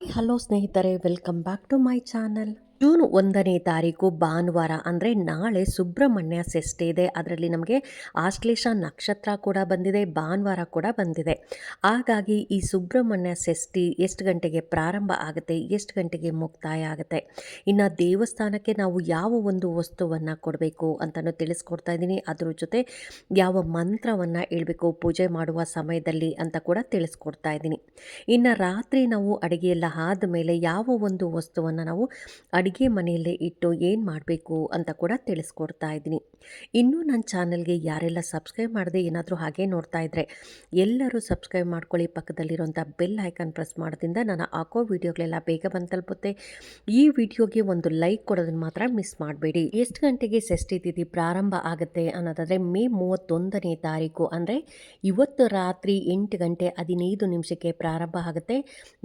Hello ಸ್ನೇಹಿತರೆ welcome back to my channel June ಒಂದನೇ ತಾರೀಕು ಭಾನುವಾರ, ಅಂದರೆ ನಾಳೆ ಸುಬ್ರಹ್ಮಣ್ಯ ಷಷ್ಠಿ ಇದೆ. ಅದರಲ್ಲಿ ನಮಗೆ ಆಶ್ಲೇಷ ನಕ್ಷತ್ರ ಕೂಡ ಬಂದಿದೆ, ಭಾನುವಾರ ಕೂಡ ಬಂದಿದೆ. ಹಾಗಾಗಿ ಈ ಸುಬ್ರಹ್ಮಣ್ಯ ಷಷ್ಠಿ ಎಷ್ಟು ಗಂಟೆಗೆ ಪ್ರಾರಂಭ ಆಗುತ್ತೆ, ಎಷ್ಟು ಗಂಟೆಗೆ ಮುಕ್ತಾಯ ಆಗುತ್ತೆ, ಇನ್ನು ದೇವಸ್ಥಾನಕ್ಕೆ ನಾವು ಯಾವ ಒಂದು ವಸ್ತುವನ್ನು ಕೊಡಬೇಕು ಅಂತಲೂ ತಿಳಿಸ್ಕೊಡ್ತಾ ಇದ್ದೀನಿ. ಅದ್ರ ಜೊತೆ ಯಾವ ಮಂತ್ರವನ್ನು ಹೇಳಬೇಕು, ಪೂಜೆ ಮಾಡುವ ಸಮಯದಲ್ಲಿ ಅಂತ ಕೂಡ ತಿಳಿಸ್ಕೊಡ್ತಾ ಇದ್ದೀನಿ. ಇನ್ನು ರಾತ್ರಿ ನಾವು ಅಡುಗೆಯೆಲ್ಲ ಆದಮೇಲೆ ಯಾವ ಒಂದು ವಸ್ತುವನ್ನು ನಾವು ಅಡುಗೆ ಮನೆಯಲ್ಲೇ ಇಟ್ಟು ಏನು ಮಾಡಬೇಕು ಅಂತ ಕೂಡ ತಿಳಿಸ್ಕೊಡ್ತಾ ಇದ್ದೀನಿ. ಇನ್ನೂ ನನ್ನ ಚಾನಲ್ಗೆ ಯಾರೆಲ್ಲ ಸಬ್ಸ್ಕ್ರೈಬ್ ಮಾಡದೆ ಏನಾದರೂ ಹಾಗೆ ನೋಡ್ತಾ ಇದ್ದರೆ ಎಲ್ಲರೂ ಸಬ್ಸ್ಕ್ರೈಬ್ ಮಾಡ್ಕೊಳ್ಳಿ. ಪಕ್ಕದಲ್ಲಿರುವಂಥ ಬೆಲ್ ಐಕಾನ್ ಪ್ರೆಸ್ ಮಾಡೋದ್ರಿಂದ ನಾನು ಹಾಕೋ ವೀಡಿಯೋಗಳೆಲ್ಲ ಬೇಗ ಬಂದು ತಲುಪುತ್ತೆ. ಈ ವಿಡಿಯೋಗೆ ಒಂದು ಲೈಕ್ ಕೊಡೋದನ್ನು ಮಾತ್ರ ಮಿಸ್ ಮಾಡಬೇಡಿ. ಎಷ್ಟು ಗಂಟೆಗೆ ಷಷ್ಠಿ ತಿಥಿ ಪ್ರಾರಂಭ ಆಗುತ್ತೆ ಅನ್ನೋದಾದರೆ ಮೇ ಮೂವತ್ತೊಂದನೇ ತಾರೀಕು. ಅಂದರೆ ಇವತ್ತು ರಾತ್ರಿ ಎಂಟು ಗಂಟೆ ಹದಿನೈದು ನಿಮಿಷಕ್ಕೆ ಪ್ರಾರಂಭ ಆಗುತ್ತೆ.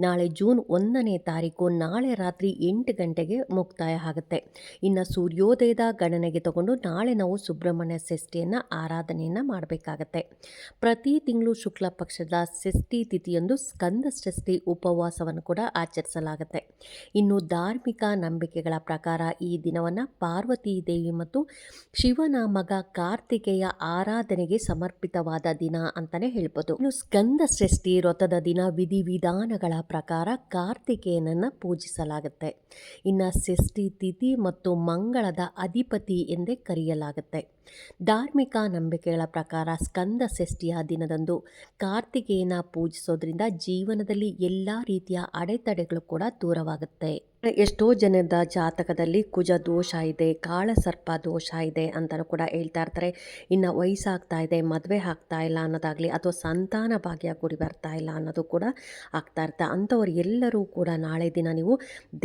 ನಾಳೆ ಜೂನ್ ಒಂದನೇ ತಾರೀಕು. ನಾಳೆ ರಾತ್ರಿ ಎಂಟು ಗಂಟೆಗೆ ಮುಕ್ತಾಯ ಆಗುತ್ತೆ. ಇನ್ನು ಸೂರ್ಯೋದಯದ ಗಣನೆಗೆ ತಗೊಂಡು ನಾಳೆ ನಾವು ಸುಬ್ರಹ್ಮಣ್ಯ ಷಷ್ಠಿಯನ್ನು ಆರಾಧನೆಯನ್ನು ಮಾಡಬೇಕಾಗತ್ತೆ. ಪ್ರತಿ ತಿಂಗಳು ಶುಕ್ಲ ಪಕ್ಷದ ಷಷ್ಠಿ ತಿಥಿಯಂದು ಸ್ಕಂದ ಷಷ್ಠಿ ಉಪವಾಸವನ್ನು ಕೂಡ ಆಚರಿಸಲಾಗುತ್ತೆ. ಇನ್ನು ಧಾರ್ಮಿಕ ನಂಬಿಕೆಗಳ ಪ್ರಕಾರ ಈ ದಿನವನ್ನು ಪಾರ್ವತಿ ದೇವಿ ಮತ್ತು ಶಿವನ ಮಗ ಕಾರ್ತಿಕೇಯ ಆರಾಧನೆಗೆ ಸಮರ್ಪಿತವಾದ ದಿನ ಅಂತಲೇ ಹೇಳ್ಬೋದು. ಇನ್ನು ಸ್ಕಂದ ಷಷ್ಠಿ ವ್ರತದ ದಿನ ವಿಧಿವಿಧಾನಗಳ ಪ್ರಕಾರ ಕಾರ್ತಿಕೇಯನನ್ನು ಪೂಜಿಸಲಾಗುತ್ತೆ. ಇನ್ನು ಷಷ್ಠಿ ತಿಥಿ ಮತ್ತು ಮಂಗಳದ ಅಧಿಪತಿ ಎಂದೇ ಕರೆಯಲಾಗುತ್ತೆ. ಧಾರ್ಮಿಕ ನಂಬಿಕೆಗಳ ಪ್ರಕಾರ ಸ್ಕಂದ ಷಷ್ಠಿಯ ದಿನದಂದು ಕಾರ್ತಿಕೇಯನ ಪೂಜಿಸೋದ್ರಿಂದ ಜೀವನದಲ್ಲಿ ಎಲ್ಲ ರೀತಿಯ ಅಡೆತಡೆಗಳು ಕೂಡ ದೂರವಾಗುತ್ತೆ. ಎಷ್ಟೋ ಜನದ ಜಾತಕದಲ್ಲಿ ಕುಜ ದೋಷ ಇದೆ ಕಾಳಸರ್ಪ ದೋಷ ಇದೆ ಅಂತಲೂ ಕೂಡ ಹೇಳ್ತಾ ಇರ್ತಾರೆ. ಇನ್ನು ವಯಸ್ಸಾಗ್ತಾ ಇದೆ, ಮದುವೆ ಆಗ್ತಾ ಇಲ್ಲ ಅನ್ನೋದಾಗಲಿ ಅಥವಾ ಸಂತಾನ ಭಾಗ್ಯ ಕೂಡಿ ಬರ್ತಾ ಇಲ್ಲ ಅನ್ನೋದು ಕೂಡ ಆಗ್ತಾ ಇರ್ತಾ ಅಂಥವ್ರು ಎಲ್ಲರೂ ಕೂಡ ನಾಳೆ ದಿನ ನೀವು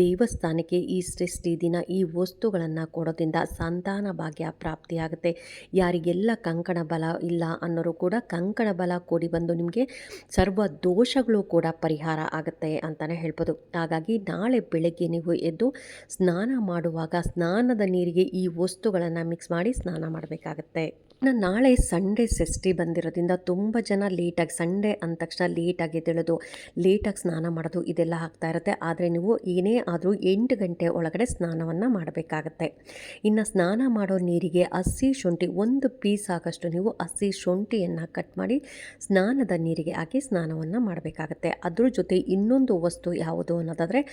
ದೇವಸ್ಥಾನಕ್ಕೆ ಈ ಸೃಷ್ಟಿ ದಿನ ಈ ವಸ್ತುಗಳನ್ನು ಕೊಡೋದ್ರಿಂದ ಸಂತಾನ ಭಾಗ್ಯ ಪ್ರಾಪ್ತಿಯಾಗುತ್ತೆ. ಯಾರಿಗೆಲ್ಲ ಕಂಕಣ ಬಲ ಇಲ್ಲ ಅನ್ನೋರು ಕೂಡ ಕಂಕಣ ಬಲ ಕೂಡಿ ಬಂದು ನಿಮಗೆ ಸರ್ವ ದೋಷಗಳು ಕೂಡ ಪರಿಹಾರ ಆಗುತ್ತೆ ಅಂತಲೇ ಹೇಳ್ಬೋದು. ಹಾಗಾಗಿ ನಾಳೆ ಬೆಳಗ್ಗೆ ನೀವು ಎದ್ದು ಸ್ನಾನ ಮಾಡುವಾಗ ಸ್ನಾನದ ನೀರಿಗೆ ಈ ವಸ್ತುಗಳನ್ನು ಮಿಕ್ಸ್ ಮಾಡಿ ಸ್ನಾನ ಮಾಡಬೇಕಾಗತ್ತೆ. ಇನ್ನು ನಾಳೆ ಸಂಡೇ ಷಷ್ಠಿ ಬಂದಿರೋದ್ರಿಂದ ತುಂಬ ಜನ ಲೇಟಾಗಿ ಸಂಡೇ ಅಂದ ತಕ್ಷಣ ಲೇಟಾಗಿ ತಿಳಿದು ಲೇಟಾಗಿ ಸ್ನಾನ ಮಾಡೋದು ಇದೆಲ್ಲ ಆಗ್ತಾ ಇರುತ್ತೆ. ಆದರೆ ನೀವು ಏನೇ ಆದರೂ ಎಂಟು ಗಂಟೆ ಒಳಗಡೆ ಸ್ನಾನವನ್ನು ಮಾಡಬೇಕಾಗತ್ತೆ. ಇನ್ನು ಸ್ನಾನ ಮಾಡೋ ನೀರಿಗೆ ಹಸಿ ಶುಂಠಿ, ಒಂದು ಪೀಸ್ ಆಗಷ್ಟು ನೀವು ಹಸಿ ಶುಂಠಿಯನ್ನು ಕಟ್ ಮಾಡಿ ಸ್ನಾನದ ನೀರಿಗೆ ಹಾಕಿ ಸ್ನಾನವನ್ನು ಮಾಡಬೇಕಾಗತ್ತೆ. ಅದ್ರ ಜೊತೆ ಇನ್ನೊಂದು ವಸ್ತು ಯಾವುದು ಅನ್ನೋದಾದರೆ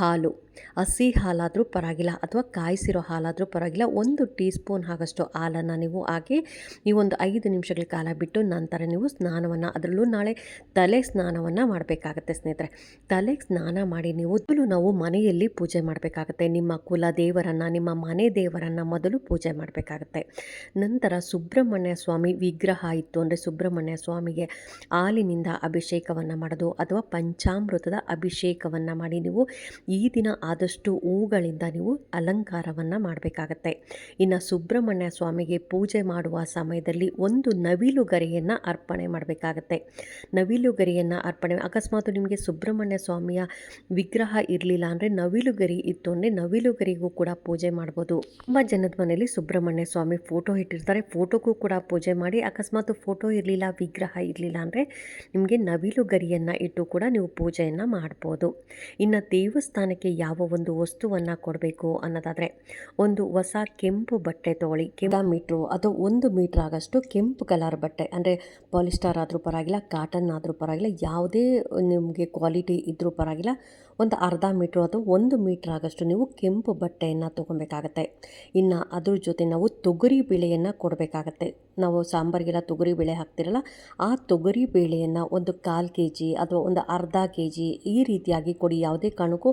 ಹಾಲು. ಹಸಿ ಹಾಲಾದರೂ ಪರವಾಗಿಲ್ಲ ಅಥವಾ ಕಾಯಿಸಿರೋ ಹಾಲಾದರೂ ಪರವಾಗಿಲ್ಲ. ಒಂದು ಟೀ ಸ್ಪೂನ್ ಆಗಷ್ಟು ಹಾಲನ್ನು ನೀವು ಹಾಕಿ ಈ ಒಂದು ಐದು ನಿಮಿಷಗಳ ಕಾಲ ಬಿಟ್ಟು ನಂತರ ನೀವು ಸ್ನಾನವನ್ನು ಅದರಲ್ಲೂ ನಾಳೆ ತಲೆ ಸ್ನಾನವನ್ನು ಮಾಡಬೇಕಾಗತ್ತೆ ಸ್ನೇಹಿತರೆ. ತಲೆಗೆ ಸ್ನಾನ ಮಾಡಿ ನೀವು ಮೊದಲು ನಾವು ಮನೆಯಲ್ಲಿ ಪೂಜೆ ಮಾಡಬೇಕಾಗತ್ತೆ. ನಿಮ್ಮ ಕುಲ ದೇವರನ್ನು, ನಿಮ್ಮ ಮನೆ ದೇವರನ್ನು ಮೊದಲು ಪೂಜೆ ಮಾಡಬೇಕಾಗತ್ತೆ. ನಂತರ ಸುಬ್ರಹ್ಮಣ್ಯ ಸ್ವಾಮಿ ವಿಗ್ರಹ ಇತ್ತು ಅಂದರೆ ಸುಬ್ರಹ್ಮಣ್ಯ ಸ್ವಾಮಿಗೆ ಹಾಲಿನಿಂದ ಅಭಿಷೇಕವನ್ನು ಮಾಡೋದು ಅಥವಾ ಪಂಚಾಮೃತದ ಅಭಿಷೇಕವನ್ನು ಮಾಡಿ ನೀವು ಈ ದಿನ ಆದಷ್ಟು ಹೂಗಳಿಂದ ನೀವು ಅಲಂಕಾರವನ್ನು ಮಾಡಬೇಕಾಗತ್ತೆ. ಇನ್ನು ಸುಬ್ರಹ್ಮಣ್ಯ ಸ್ವಾಮಿಗೆ ಪೂಜೆ ಮಾಡುವ ಸಮಯದಲ್ಲಿ ಒಂದು ನವಿಲು ಗರಿಯನ್ನು ಅರ್ಪಣೆ ಮಾಡಬೇಕಾಗತ್ತೆ. ನವಿಲು ಗರಿಯನ್ನು ಅರ್ಪಣೆ, ಅಕಸ್ಮಾತ್ ನಿಮಗೆ ಸುಬ್ರಹ್ಮಣ್ಯ ಸ್ವಾಮಿಯ ವಿಗ್ರಹ ಇರಲಿಲ್ಲ ಅಂದರೆ ನವಿಲು ಗರಿ ಇತ್ತು ಅಂದರೆ ನವಿಲು ಗರಿಗೂ ಕೂಡ ಪೂಜೆ ಮಾಡ್ಬೋದು. ತುಂಬ ಜನದ ಮನೆಯಲ್ಲಿ ಸುಬ್ರಹ್ಮಣ್ಯ ಸ್ವಾಮಿ ಫೋಟೋ ಇಟ್ಟಿರ್ತಾರೆ. ಫೋಟೋಗೂ ಕೂಡ ಪೂಜೆ ಮಾಡಿ, ಅಕಸ್ಮಾತ್ ಫೋಟೋ ಇರಲಿಲ್ಲ, ವಿಗ್ರಹ ಇರಲಿಲ್ಲ ಅಂದರೆ ನಿಮಗೆ ನವಿಲು ಗರಿಯನ್ನು ಇಟ್ಟು ಕೂಡ ನೀವು ಪೂಜೆಯನ್ನು ಮಾಡ್ಬೋದು. ಇನ್ನು ದೇವಸ್ಥಾನಕ್ಕೆ ಯಾವ ಒಂದು ವಸ್ತುವನ್ನು ಕೊಡಬೇಕು ಅನ್ನೋದಾದರೆ ಒಂದು ಹೊಸ ಕೆಂಪು ಬಟ್ಟೆ ತೊಗೊಳ್ಳಿ. ಕೆಂಪ ಮೀಟ್ರು ಅಥವಾ ಒಂದು ಮೀಟ್ರ್ ಆಗಷ್ಟು ಕೆಂಪು ಕಲರ್ ಬಟ್ಟೆ. ಅಂದರೆ ಪಾಲಿಸ್ಟಾರ್ ಆದರೂ ಪರವಾಗಿಲ್ಲ, ಕಾಟನ್ ಆದರೂ ಪರವಾಗಿಲ್ಲ, ಯಾವುದೇ ನಿಮಗೆ ಕ್ವಾಲಿಟಿ ಇದ್ದರೂ ಪರವಾಗಿಲ್ಲ ಒಂದು ಅರ್ಧ ಮೀಟ್ರ್ ಅಥವಾ ಒಂದು ಮೀಟ್ರ್ ಆಗಷ್ಟು ನೀವು ಕೆಂಪು ಬಟ್ಟೆಯನ್ನು ತೊಗೊಬೇಕಾಗತ್ತೆ ಇನ್ನು ಅದ್ರ ಜೊತೆ ನಾವು ತೊಗರಿ ಬೇಳೆಯನ್ನು ಕೊಡಬೇಕಾಗತ್ತೆ. ನಾವು ಸಾಂಬಾರಿಗೆಲ್ಲ ತೊಗರಿ ಬೇಳೆ ಹಾಕ್ತಿರಲ್ಲ, ಆ ತೊಗರಿ ಬೇಳೆಯನ್ನು ಒಂದು ಕಾಲು ಕೆ ಜಿ ಅಥವಾ ಒಂದು ಅರ್ಧ ಕೆ ಜಿ ಈ ರೀತಿಯಾಗಿ ಕೊಡಿ. ಯಾವುದೇ ಕಾರಣಕ್ಕೂ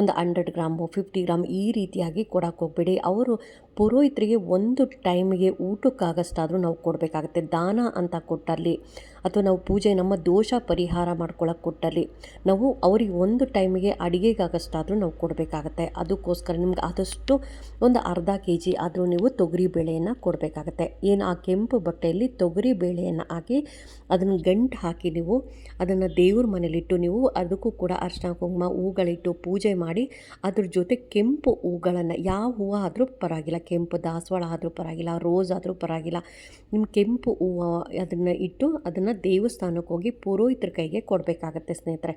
ಒಂದು ಹಂಡ್ರೆಡ್ ಗ್ರಾಮು, ಫಿಫ್ಟಿ ಗ್ರಾಮ್ ಈ ರೀತಿಯಾಗಿ ಕೊಡೋಕೆ ಹೋಗಬೇಡಿ. ಅವರು ಪುರೋಹಿತರಿಗೆ ಒಂದು ಟೈಮಿಗೆ ಊಟಕ್ಕಾಗಷ್ಟಾದರೂ ನಾವು ಕೊಡಬೇಕಾಗತ್ತೆ. ದಾನ ಅಂತ ಕೊಟ್ಟಲ್ಲಿ ಅಥವಾ ನಾವು ಪೂಜೆ ನಮ್ಮ ದೋಷ ಪರಿಹಾರ ಮಾಡ್ಕೊಳ್ಳೋಕೆ ಕೊಟ್ಟಲ್ಲಿ, ನಾವು ಅವ್ರಿಗೆ ಒಂದು ಟೈಮಿಗೆ ಅಡುಗೆಗಾಗಷ್ಟಾದರೂ ನಾವು ಕೊಡಬೇಕಾಗತ್ತೆ. ಅದಕ್ಕೋಸ್ಕರ ನಿಮ್ಗೆ ಆದಷ್ಟು ಒಂದು ಅರ್ಧ ಕೆ ಜಿ ಆದರೂ ನೀವು ತೊಗರಿ ಬೇಳೆಯನ್ನು ಕೊಡಬೇಕಾಗತ್ತೆ. ಏನು ಆ ಕೆಂಪು ಬಟ್ಟೆಯಲ್ಲಿ ತೊಗರಿ ಬೇಳೆಯನ್ನು ಹಾಕಿ ಅದನ್ನು ಗಂಟು ಹಾಕಿ ನೀವು ಅದನ್ನು ದೇವ್ರ ಮನೇಲಿಟ್ಟು ನೀವು ಅದಕ್ಕೂ ಕೂಡ ಅರ್ಶನ ಕುಂಕುಮ, ಹೂಗಳಿಟ್ಟು ಪೂಜೆ ಮಾಡಿ ಅದ್ರ ಜೊತೆ ಕೆಂಪು ಹೂಗಳನ್ನು, ಯಾವ ಹೂವು ಆದರೂ ಪರವಾಗಿಲ್ಲ, ಕೆಂಪು ದಾಸವಾಳ ಆದರೂ ಪರವಾಗಿಲ್ಲ, ರೋಸ್ ಆದರೂ ಪರವಾಗಿಲ್ಲ ನಿಮ್ಮ ಕೆಂಪು ಹೂವು ಅದನ್ನು ಇಟ್ಟು ಅದನ್ನು ದೇವಸ್ಥಾನಕ್ಕೆ ಹೋಗಿ ಪುರೋಹಿತರ ಕೈಗೆ ಕೊಡಬೇಕಾಗತ್ತೆ ಸ್ನೇಹಿತರೆ.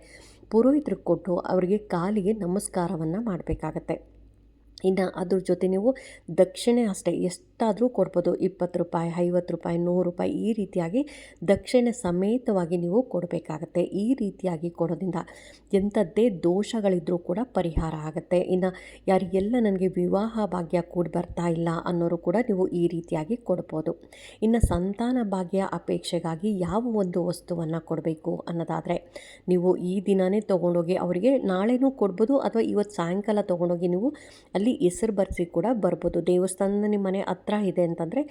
ಪುರೋಹಿತರಿಗೆ ಕೊಟ್ಟು ಅವರಿಗೆ ಕಾಲಿಗೆ ನಮಸ್ಕಾರವನ್ನು ಮಾಡಬೇಕಾಗತ್ತೆ. ಇನ್ನು ಅದ್ರ ಜೊತೆ ನೀವು ದಕ್ಷಿಣೆ ಅಷ್ಟೇ ಎಷ್ಟಾದರೂ ಕೊಡ್ಬೋದು. ಇಪ್ಪತ್ತು ರೂಪಾಯಿ, ಐವತ್ತು ರೂಪಾಯಿ, ನೂರು ರೂಪಾಯಿ ಈ ರೀತಿಯಾಗಿ ದಕ್ಷಿಣೆ ಸಮೇತವಾಗಿ ನೀವು ಕೊಡಬೇಕಾಗತ್ತೆ. ಈ ರೀತಿಯಾಗಿ ಕೊಡೋದ್ರಿಂದ ಎಂಥದ್ದೇ ದೋಷಗಳಿದ್ರೂ ಕೂಡ ಪರಿಹಾರ ಆಗುತ್ತೆ. ಇನ್ನು ಯಾರಿಗೆಲ್ಲ ನನಗೆ ವಿವಾಹ ಭಾಗ್ಯ ಕೂಡ ಬರ್ತಾ ಇಲ್ಲ ಅನ್ನೋರು ಕೂಡ ನೀವು ಈ ರೀತಿಯಾಗಿ ಕೊಡ್ಬೋದು. ಇನ್ನು ಸಂತಾನ ಭಾಗ್ಯ ಅಪೇಕ್ಷೆಗಾಗಿ ಯಾವ ಒಂದು ವಸ್ತುವನ್ನು ಕೊಡಬೇಕು ಅನ್ನೋದಾದರೆ ನೀವು ಈ ದಿನವೇ ತೊಗೊಂಡೋಗಿ ಅವರಿಗೆ ನಾಳೆನೂ ಕೊಡ್ಬೋದು ಅಥವಾ ಇವತ್ತು ಸಾಯಂಕಾಲ ತೊಗೊಂಡೋಗಿ ನೀವು ಅಲ್ಲಿ ಹೆಸರು ಬರೆಸಿ ಕೂಡ ಬರ್ಬೋದು. ದೇವಸ್ಥಾನದ ನಿಮ್ಮ ಮನೆ ಹತ್ರ ಇದೆ ಅಂತಂದರೆ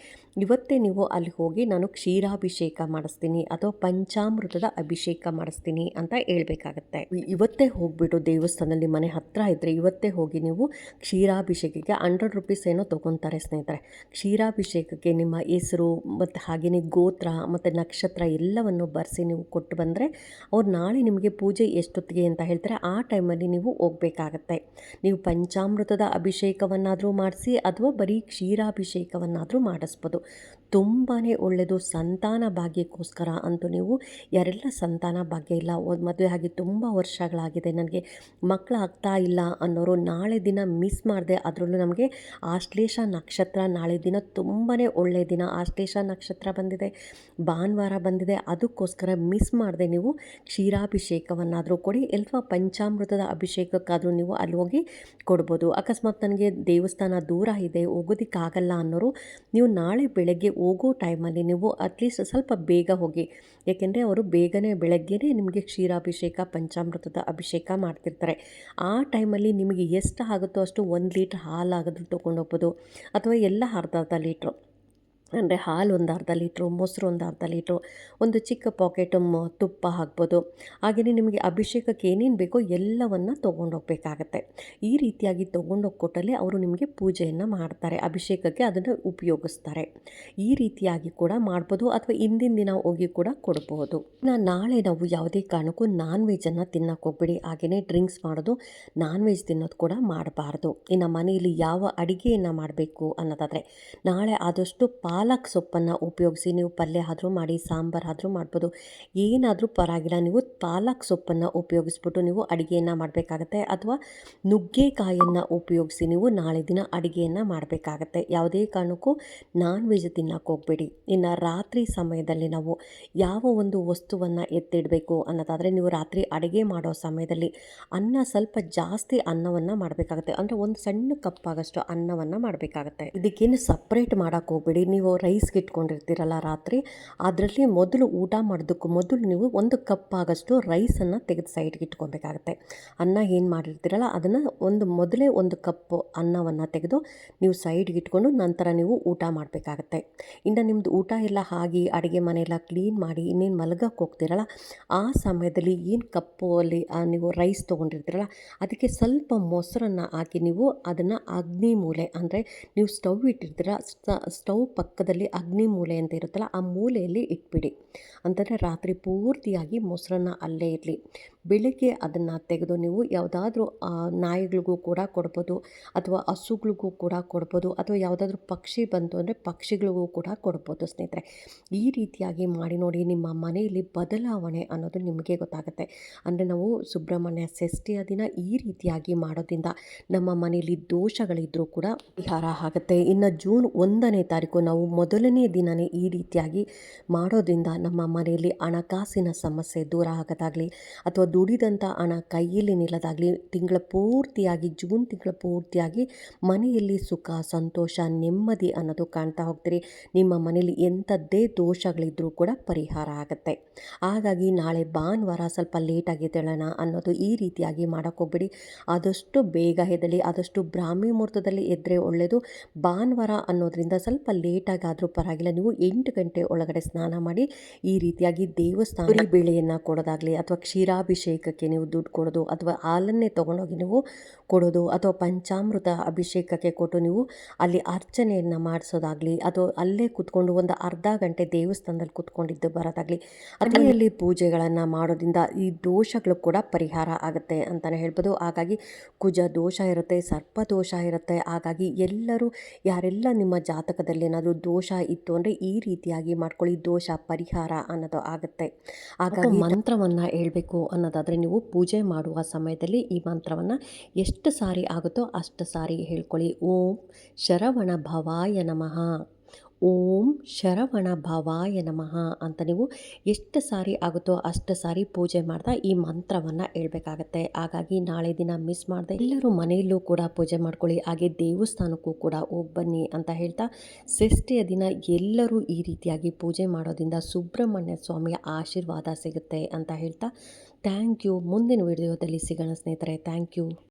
ಇವತ್ತೇ ನೀವು ಅಲ್ಲಿ ಹೋಗಿ ನಾನು ಕ್ಷೀರಾಭಿಷೇಕ ಮಾಡಿಸ್ತೀನಿ ಅಥವಾ ಪಂಚಾಮೃತದ ಅಭಿಷೇಕ ಮಾಡಿಸ್ತೀನಿ ಅಂತ ಹೇಳ್ಬೇಕಾಗತ್ತೆ. ಇವತ್ತೇ ಹೋಗ್ಬಿಟ್ಟು ದೇವಸ್ಥಾನದಲ್ಲಿ ಮನೆ ಹತ್ರ ಇದ್ದರೆ ಇವತ್ತೇ ಹೋಗಿ ನೀವು ಕ್ಷೀರಾಭಿಷೇಕಕ್ಕೆ ಹಂಡ್ರೆಡ್ ರುಪೀಸ್ ಏನೋ ತೊಗೊತಾರೆ ಸ್ನೇಹಿತರೆ. ಕ್ಷೀರಾಭಿಷೇಕಕ್ಕೆ ನಿಮ್ಮ ಹೆಸರು ಮತ್ತು ಹಾಗೆಯೇ ಗೋತ್ರ ಮತ್ತು ನಕ್ಷತ್ರ ಎಲ್ಲವನ್ನು ಬರೆಸಿ ನೀವು ಕೊಟ್ಟು ಬಂದರೆ ಅವ್ರು ನಾಳೆ ನಿಮಗೆ ಪೂಜೆ ಎಷ್ಟೊತ್ತಿಗೆ ಅಂತ ಹೇಳ್ತಾರೆ. ಆ ಟೈಮಲ್ಲಿ ನೀವು ಹೋಗಬೇಕಾಗತ್ತೆ. ನೀವು ಪಂಚಾಮೃತದ ಅಭಿಷೇಕವನ್ನಾದರೂ ಮಾಡಿಸಿ ಅಥವಾ ಬರೀ ಕ್ಷೀರಾಭಿಷೇಕವನ್ನಾದರೂ ಮಾಡಿಸ್ಬೋದು. ತುಂಬಾ ಒಳ್ಳೆಯದು ಸಂತಾನ ಭಾಗ್ಯಕ್ಕೋಸ್ಕರ ಅಂತೂ ನೀವು ಯಾರೆಲ್ಲ ಸಂತಾನ ಭಾಗ್ಯ ಇಲ್ಲ ಮದುವೆ ಆಗಿ ತುಂಬ ವರ್ಷಗಳಾಗಿದೆ, ನನಗೆ ಮಕ್ಕಳು ಆಗ್ತಾ ಇಲ್ಲ ಅನ್ನೋರು ನಾಳೆ ದಿನ ಮಿಸ್ ಮಾಡಿದೆ ಅದರಲ್ಲೂ ನಮಗೆ ಆಶ್ಲೇಷ ನಕ್ಷತ್ರ ನಾಳೆ ದಿನ ತುಂಬಾ ಒಳ್ಳೆಯ ದಿನ. ಆಶ್ಲೇಷ ನಕ್ಷತ್ರ ಬಂದಿದೆ, ಭಾನುವಾರ ಬಂದಿದೆ, ಅದಕ್ಕೋಸ್ಕರ ಮಿಸ್ ಮಾಡಿದೆ ನೀವು. ಕ್ಷೀರಾಭಿಷೇಕವನ್ನಾದರೂ ಕೊಡಿ, ಅಥವಾ ಪಂಚಾಮೃತದ ಅಭಿಷೇಕಕ್ಕಾದರೂ ನೀವು ಅಲ್ಲಿ ಹೋಗಿ ಕೊಡ್ಬೋದು. ಅಕಸ್ಮಾತ್ ನನಗೆ ದೇವಸ್ಥಾನ ದೂರ ಇದೆ, ಹೋಗೋದಕ್ಕಾಗಲ್ಲ ಅನ್ನೋರು ನೀವು ನಾಳೆ ಬೆಳಗ್ಗೆ ಹೋಗೋ ಟೈಮಲ್ಲಿ ನೀವು ಅಟ್ಲೀಸ್ಟ್ ಸ್ವಲ್ಪ ಬೇಗ ಹೋಗಿ. ಏಕೆಂದರೆ ಅವರು ಬೇಗನೆ ಬೆಳಗ್ಗೆನೇ ನಿಮಗೆ ಕ್ಷೀರಾಭಿಷೇಕ, ಪಂಚಾಮೃತದ ಅಭಿಷೇಕ ಮಾಡ್ತಿರ್ತಾರೆ. ಆ ಟೈಮಲ್ಲಿ ನಿಮಗೆ ಎಷ್ಟು ಆಗುತ್ತೋ ಅಷ್ಟು ಒಂದು ಲೀಟ್ರ್ ಹಾಲು ತೊಗೊಂಡು ತೊಗೊಂಡೋಗ್ಬೋದು ಅಥವಾ ಎಲ್ಲ ಅರ್ಧ ಅರ್ಧ ಲೀಟ್ರು. ಅಂದರೆ ಹಾಲು ಒಂದು ಅರ್ಧ ಲೀಟ್ರು, ಮೊಸರು ಒಂದು ಅರ್ಧ ಲೀಟ್ರು, ಒಂದು ಚಿಕ್ಕ ಪಾಕೆಟ್ ತುಪ್ಪ ಹಾಕ್ಬೋದು. ಹಾಗೆಯೇ ನಿಮಗೆ ಅಭಿಷೇಕಕ್ಕೆ ಏನೇನು ಬೇಕೋ ಎಲ್ಲವನ್ನು ತೊಗೊಂಡೋಗ್ಬೇಕಾಗತ್ತೆ. ಈ ರೀತಿಯಾಗಿ ತೊಗೊಂಡೋಗ್ಕೊಟ್ಟಲ್ಲಿ ಅವರು ನಿಮಗೆ ಪೂಜೆಯನ್ನು ಮಾಡ್ತಾರೆ, ಅಭಿಷೇಕಕ್ಕೆ ಅದನ್ನು ಉಪಯೋಗಿಸ್ತಾರೆ. ಈ ರೀತಿಯಾಗಿ ಕೂಡ ಮಾಡ್ಬೋದು ಅಥವಾ ಹಿಂದಿನ ದಿನ ಹೋಗಿ ಕೂಡ ಕೊಡ್ಬೋದು. ನಾಳೆ ನಾವು ಯಾವುದೇ ಕಾರಣಕ್ಕೂ ನಾನ್ ವೆಜ್ಜನ್ನು ತಿನ್ನೋಕೆ ಹೋಗ್ಬೇಡಿ, ಹಾಗೆಯೇ ಡ್ರಿಂಕ್ಸ್ ಮಾಡೋದು ನಾನ್ ವೆಜ್ ತಿನ್ನೋದು ಕೂಡ ಮಾಡಬಾರ್ದು. ಇನ್ನು ಮನೆಯಲ್ಲಿ ಯಾವ ಅಡುಗೆಯನ್ನು ಮಾಡಬೇಕು ಅನ್ನೋದಾದರೆ ನಾಳೆ ಆದಷ್ಟು ಪಾ ಪಾಲಕ್ ಸೊಪ್ಪನ್ನು ಉಪಯೋಗಿಸಿ ನೀವು ಪಲ್ಯ ಆದರೂ ಮಾಡಿ, ಸಾಂಬಾರು ಆದರೂ ಮಾಡ್ಬೋದು. ಏನಾದರೂ ಪರವಾಗಿಲ್ಲ. ನೀವು ಪಾಲಕ್ ಸೊಪ್ಪನ್ನು ಉಪಯೋಗಿಸ್ಬಿಟ್ಟು ನೀವು ಅಡುಗೆಯನ್ನು ಮಾಡಬೇಕಾಗತ್ತೆ ಅಥವಾ ನುಗ್ಗೆಕಾಯನ್ನು ಉಪಯೋಗಿಸಿ ನೀವು ನಾಳೆ ದಿನ ಅಡುಗೆಯನ್ನು ಮಾಡಬೇಕಾಗತ್ತೆ. ಯಾವುದೇ ಕಾರಣಕ್ಕೂ ನಾನ್ ವೆಜ್ ತಿನ್ನೋಕೆ ಹೋಗಬೇಡಿ. ಇನ್ನು ರಾತ್ರಿ ಸಮಯದಲ್ಲಿ ನಾವು ಯಾವ ಒಂದು ವಸ್ತುವನ್ನು ಎತ್ತಿಡಬೇಕು ಅನ್ನೋದಾದರೆ ನೀವು ರಾತ್ರಿ ಅಡುಗೆ ಮಾಡೋ ಸಮಯದಲ್ಲಿ ಅನ್ನ ಸ್ವಲ್ಪ ಜಾಸ್ತಿ ಅನ್ನವನ್ನು ಮಾಡಬೇಕಾಗತ್ತೆ. ಅಂದರೆ ಒಂದು ಸಣ್ಣ ಕಪ್ಪಾಗಷ್ಟು ಅನ್ನವನ್ನು ಮಾಡಬೇಕಾಗತ್ತೆ. ಇದಕ್ಕೇನು ಸಪ್ರೇಟ್ ಮಾಡೋಕ್ಕೆ ಹೋಗ್ಬೇಡಿ. ನೀವು ರೈಸ್ಗೆ ಇಟ್ಕೊಂಡಿರ್ತೀರಲ್ಲ ರಾತ್ರಿ, ಅದರಲ್ಲಿ ಮೊದಲು ಊಟ ಮಾಡೋದಕ್ಕೂ ಮೊದಲು ನೀವು ಒಂದು ಕಪ್ ಆಗಷ್ಟು ರೈಸನ್ನು ತೆಗೆದು ಸೈಡ್ಗೆ ಇಟ್ಕೊಬೇಕಾಗತ್ತೆ. ಅನ್ನ ಏನು ಮಾಡಿರ್ತೀರಲ್ಲ, ಅದನ್ನು ಒಂದು ಮೊದಲೇ ಒಂದು ಕಪ್ಪು ಅನ್ನವನ್ನು ತೆಗೆದು ನೀವು ಸೈಡ್ಗೆ ಇಟ್ಕೊಂಡು ನಂತರ ನೀವು ಊಟ ಮಾಡಬೇಕಾಗತ್ತೆ. ಇನ್ನು ನಿಮ್ಮದು ಊಟ ಎಲ್ಲ ಆಗಿ ಅಡುಗೆ ಮನೆಯೆಲ್ಲ ಕ್ಲೀನ್ ಮಾಡಿ ಇನ್ನೇನು ಮಲಗಕ್ಕೆ ಹೋಗ್ತೀರಲ್ಲ, ಆ ಸಮಯದಲ್ಲಿ ಏನು ಕಪ್ಪು ಅಲ್ಲಿ ನೀವು ರೈಸ್ ತೊಗೊಂಡಿರ್ತೀರಲ್ಲ, ಅದಕ್ಕೆ ಸ್ವಲ್ಪ ಮೊಸರನ್ನು ಹಾಕಿ ನೀವು ಅದನ್ನು ಅಗ್ನಿ ಮೂಲೆ ಅಂದರೆ ನೀವು ಸ್ಟವ್ ಇಟ್ಟಿರ್ತೀರ ಸ್ಟವ್ ಪಕ್ಕದ ಪಕ್ಕದಲ್ಲಿ ಅಗ್ನಿ ಮೂಲೆ ಅಂತ ಇರುತ್ತಲ್ಲ ಆ ಮೂಲೆಯಲ್ಲಿ ಇಟ್ಬಿಡಿ. ಅಂತಂದರೆ ರಾತ್ರಿ ಪೂರ್ತಿಯಾಗಿ ಮೊಸರನ್ನ ಅಲ್ಲೇ ಇರಲಿ ಬೆಳಿಗ್ಗೆ ಅದನ್ನು ತೆಗೆದು ನೀವು ಯಾವುದಾದ್ರೂ ನಾಯಿಗಳಿಗೂ ಕೂಡ ಕೊಡ್ಬೋದು, ಅಥವಾ ಹಸುಗಳಿಗೂ ಕೂಡ ಕೊಡ್ಬೋದು, ಅಥವಾ ಯಾವುದಾದ್ರೂ ಪಕ್ಷಿ ಬಂತು ಅಂದರೆ ಪಕ್ಷಿಗಳಿಗೂ ಕೂಡ ಕೊಡ್ಬೋದು ಸ್ನೇಹಿತರೆ. ಈ ರೀತಿಯಾಗಿ ಮಾಡಿ ನೋಡಿ ನಿಮ್ಮ ಮನೆಯಲ್ಲಿ ಬದಲಾವಣೆ ಅನ್ನೋದು ನಿಮಗೆ ಗೊತ್ತಾಗುತ್ತೆ. ಅಂದರೆ ನಾವು ಸುಬ್ರಹ್ಮಣ್ಯ ಷಷ್ಠಿಯ ದಿನ ಈ ರೀತಿಯಾಗಿ ಮಾಡೋದ್ರಿಂದ ನಮ್ಮ ಮನೆಯಲ್ಲಿ ದೋಷಗಳಿದ್ದರೂ ಕೂಡ ಪರಿಹಾರ ಆಗುತ್ತೆ. ಇನ್ನು ಜೂನ್ ಒಂದನೇ ತಾರೀಕು ನಾವು ಮೊದಲನೇ ದಿನವೇ ಈ ರೀತಿಯಾಗಿ ಮಾಡೋದ್ರಿಂದ ನಮ್ಮ ಮನೆಯಲ್ಲಿ ಹಣಕಾಸಿನ ಸಮಸ್ಯೆ ದೂರ ಆಗೋದಾಗಲಿ, ಅಥವಾ ದುಡಿದಂಥ ಹಣ ಕೈಯಲ್ಲಿ ನಿಲ್ಲದಾಗಲಿ, ತಿಂಗಳ ಪೂರ್ತಿಯಾಗಿ, ಜೂನ್ ತಿಂಗಳ ಪೂರ್ತಿಯಾಗಿ ಮನೆಯಲ್ಲಿ ಸುಖ, ಸಂತೋಷ, ನೆಮ್ಮದಿ ಅನ್ನೋದು ಕಾಣ್ತಾ ಹೋಗ್ತೀರಿ. ನಿಮ್ಮ ಮನೆಯಲ್ಲಿ ಎಂಥದ್ದೇ ದೋಷಗಳಿದ್ದರೂ ಕೂಡ ಪರಿಹಾರ ಆಗುತ್ತೆ. ಹಾಗಾಗಿ ನಾಳೆ ಭಾನುವಾರ ಸ್ವಲ್ಪ ಲೇಟಾಗಿ ತೆಳೋಣ ಅನ್ನೋದು ಈ ರೀತಿಯಾಗಿ ಮಾಡೋಕ್ಕೋಗ್ಬೇಡಿ ಆದಷ್ಟು ಬೇಗ ಎದ್ದಲಿ ಆದಷ್ಟು ಬ್ರಾಹ್ಮಿ ಮುಹೂರ್ತದಲ್ಲಿ ಎದ್ದರೆ ಒಳ್ಳೆಯದು ಭಾನುವಾರ ಅನ್ನೋದರಿಂದ ಸ್ವಲ್ಪ ಲೇಟಾಗಿ ಆದರೂ ಪರವಾಗಿಲ್ಲ. ನೀವು ಎಂಟು ಗಂಟೆ ಒಳಗಡೆ ಸ್ನಾನ ಮಾಡಿ ಈ ರೀತಿಯಾಗಿ ದೇವಸ್ಥಾನ, ಬೇಳೆಯನ್ನು ಕೊಡೋದಾಗಲಿ ಅಥವಾ ಕ್ಷೀರಾಭಿಷೇಕ ಅಭಿಷೇಕಕ್ಕೆ ನೀವು ದುಡ್ಡು ಕೊಡೋದು ಅಥವಾ ಹಾಲನ್ನೇ ತೊಗೊಂಡೋಗಿ ನೀವು ಕೊಡೋದು ಅಥವಾ ಪಂಚಾಮೃತ ಅಭಿಷೇಕಕ್ಕೆ ಕೊಟ್ಟು ನೀವು ಅಲ್ಲಿ ಅರ್ಚನೆಯನ್ನು ಮಾಡಿಸೋದಾಗಲಿ ಅಥವಾ ಅಲ್ಲೇ ಕೂತ್ಕೊಂಡು ಒಂದು ಅರ್ಧ ಗಂಟೆ ದೇವಸ್ಥಾನದಲ್ಲಿ ಕುತ್ಕೊಂಡಿದ್ದು ಬರೋದಾಗಲಿ ಅಲ್ಲಿ ಪೂಜೆಗಳನ್ನು ಮಾಡೋದ್ರಿಂದ ಈ ದೋಷಗಳು ಕೂಡ ಪರಿಹಾರ ಆಗುತ್ತೆ ಅಂತಲೇ ಹೇಳ್ಬೋದು. ಹಾಗಾಗಿ ಕುಜ ದೋಷ ಇರುತ್ತೆ ಸರ್ಪ ದೋಷ ಇರುತ್ತೆ. ಹಾಗಾಗಿ ಎಲ್ಲರೂ ಯಾರೆಲ್ಲ ನಿಮ್ಮ ಜಾತಕದಲ್ಲಿ ಏನಾದರೂ ದೋಷ ಇತ್ತು ಅಂದರೆ ಈ ರೀತಿಯಾಗಿ ಮಾಡ್ಕೊಳ್ಳಿ ದೋಷ ಪರಿಹಾರ ಅನ್ನೋದು ಆಗುತ್ತೆ. ಹಾಗಾಗಿ ಮಂತ್ರವನ್ನು ಹೇಳ್ಬೇಕು ಅನ್ನೋದಾದರೆ ನೀವು ಪೂಜೆ ಮಾಡುವ ಸಮಯದಲ್ಲಿ ಈ ಮಂತ್ರವನ್ನು ಎಷ್ಟು ಸಾರಿ ಆಗುತ್ತೋ ಅಷ್ಟು ಸಾರಿ ಹೇಳ್ಕೊಳ್ಳಿ. ಓಂ ಶರವಣ ಭವಾಯ ನಮಃ. ಓಂ ಶರವಣ ಭವಾಯ ನಮಃ ಅಂತ ನೀವು ಎಷ್ಟು ಸಾರಿ ಆಗುತ್ತೋ ಅಷ್ಟು ಸಾರಿ ಪೂಜೆ ಮಾಡ್ತಾ ಈ ಮಂತ್ರವನ್ನು ಹೇಳ್ಬೇಕಾಗತ್ತೆ. ಹಾಗಾಗಿ ನಾಳೆ ದಿನ ಮಿಸ್ ಮಾಡದೆ ಎಲ್ಲರೂ ಮನೆಯಲ್ಲೂ ಕೂಡ ಪೂಜೆ ಮಾಡ್ಕೊಳ್ಳಿ, ಹಾಗೆ ದೇವಸ್ಥಾನಕ್ಕೂ ಕೂಡ ಹೋಗಿ ಬನ್ನಿ ಅಂತ ಹೇಳ್ತಾ ಷಷ್ಠಿಯ ದಿನ ಎಲ್ಲರೂ ಈ ರೀತಿಯಾಗಿ ಪೂಜೆ ಮಾಡೋದ್ರಿಂದ ಸುಬ್ರಹ್ಮಣ್ಯ ಸ್ವಾಮಿಯ ಆಶೀರ್ವಾದ ಸಿಗುತ್ತೆ ಅಂತ ಹೇಳ್ತಾ ಥ್ಯಾಂಕ್ ಯು. ಮುಂದಿನ ವಿಡಿಯೋದಲ್ಲಿ ಸಿಗೋಣ ಸ್ನೇಹಿತರೆ. Thank you.